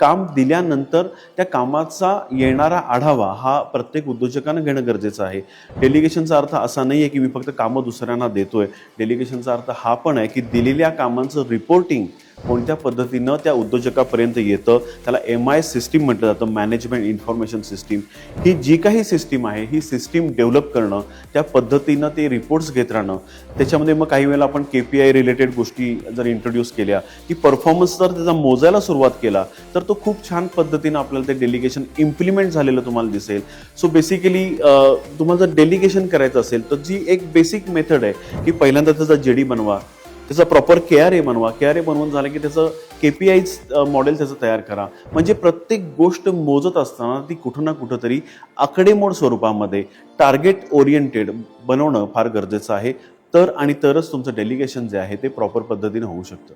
काम दिल्यानंतर त्या कामाचा येणारा आढावा हा प्रत्येक उद्योजकानं घेणं गरजेचं आहे. डेलिगेशनचा अर्थ असा नाही आहे की मी फक्त कामं दुसऱ्यांना देतोय. डेलिगेशनचा अर्थ हा पण आहे की दिलेल्या कामांचं रिपोर्टिंग कोणत्या पद्धतीनं त्या उद्योजकापर्यंत येतं त्याला एम आय सिस्टीम म्हटलं जातं मॅनेजमेंट इन्फॉर्मेशन सिस्टीम ही जी काही सिस्टीम आहे ही सिस्टीम डेव्हलप करणं त्या पद्धतीनं ते रिपोर्ट्स घेत राहणं त्याच्यामध्ये मग काही वेळेला आपण के पी आय रिलेटेड गोष्टी जर इंट्रोड्यूस केल्या की परफॉर्मन्स जर त्याचा मोजायला सुरुवात केला तर तो खूप छान पद्धतीनं आपल्याला ते डेलिगेशन इम्प्लिमेंट झालेलं तुम्हाला दिसेल. सो बेसिकली तुम्हाला जर डेलिगेशन करायचं असेल तर जी एक बेसिक मेथड आहे की पहिल्यांदा त्याचा जेडी बनवा त्याचा प्रॉपर के आर ए बनवा. के आर ए बनवून झालं की त्याचं के पी आयच मॉडेल त्याचं तयार करा. म्हणजे प्रत्येक गोष्ट मोजत असताना ती कुठं ना कुठंतरी आकडेमोड स्वरूपामध्ये टार्गेट ओरिएंटेड बनवणं फार गरजेचं आहे. तर आणि तरच तुमचं डेलिगेशन जे आहे ते प्रॉपर पद्धतीने होऊ शकतं.